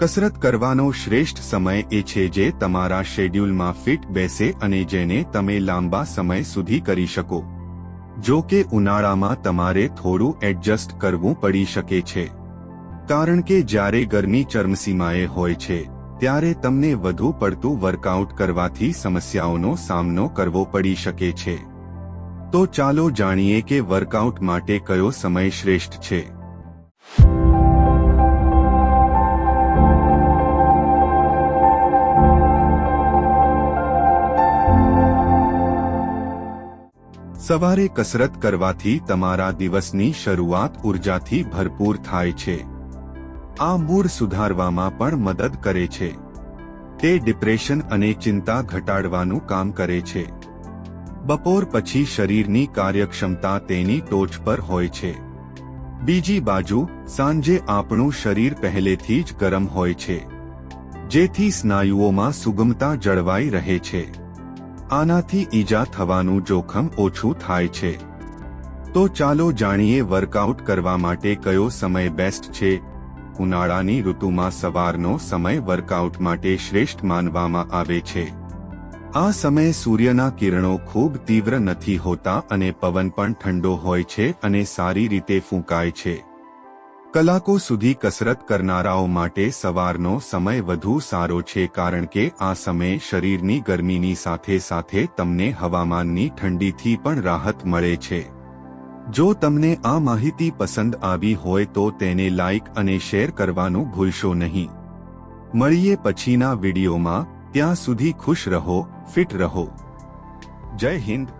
કસરત કરવાનો શ્રેષ્ઠ સમય એ છે જે તમારા શેડ્યુલમાં ફિટ બેસે અને જેને તમે લાંબા સમય સુધી કરી શકો. જો કે ઉનાળામાં તમારે થોડું એડજસ્ટ કરવું પડી શકે છે. કારણ કે જ્યારે ગરમી ચરમસીમાએ હોય છે, ત્યારે તમને વધુ પડતું વર્કઆઉટ કરવાથી સમસ્યાઓનો સામનો કરવો પડી શકે છે. તો ચાલો જાણીએ કે વર્કઆઉટ માટે કયો સમય શ્રેષ્ઠ છે. સવારે કસરત કરવાથી તમારા દિવસની શરૂઆત ઉર્જાથી ભરપૂર થાય છે. આ મૂડ સુધારવામાં પણ મદદ કરે છે. તે ડિપ્રેશન અને ચિંતા ઘટાડવાનું કામ કરે છે. બપોર પછી શરીરની કાર્યક્ષમતા તેની ટોચ પર હોય છે. બીજી બાજુ, સાંજે આપણું શરીર પહેલેથી જ ગરમ હોય છે. જેથી સ્નાયુઓમાં સુગમતા જળવાઈ રહે છે. આનાથી ઈજા થવાનું જોખમ ઓછું થાય છે. તો ચાલો જાણીએ વર્કઆઉટ કરવા માટે કયો સમય બેસ્ટ છે. ઉનાળાની ઋતુમાં સવારનો સમય વર્કઆઉટ માટે શ્રેષ્ઠ માનવામાં આવે છે. આ સમયે સૂર્યના કિરણો ખૂબ તીવ્ર નથી હોતા અને પવન પણ ઠંડો હોય છે અને સારી રીતે ફૂંકાય છે. કલાકો સુધી કસરત કરનારાઓ માટે સવારનો સમય વધુ સારો છે કારણ કે આ સમયે શરીરની ગરમીની સાથે સાથે તમને હવામાનની ઠંડીથી પણ રાહત મળે છે. જો તમને આ માહિતી પસંદ આવી હોય તો તેને લાઇક અને શેર કરવાનું ભૂલશો નહીં. મળીએ પછીના વિડીયોમાં, ત્યાં સુધી ખુશ રહો, ફિટ રહો. જય હિન્દ.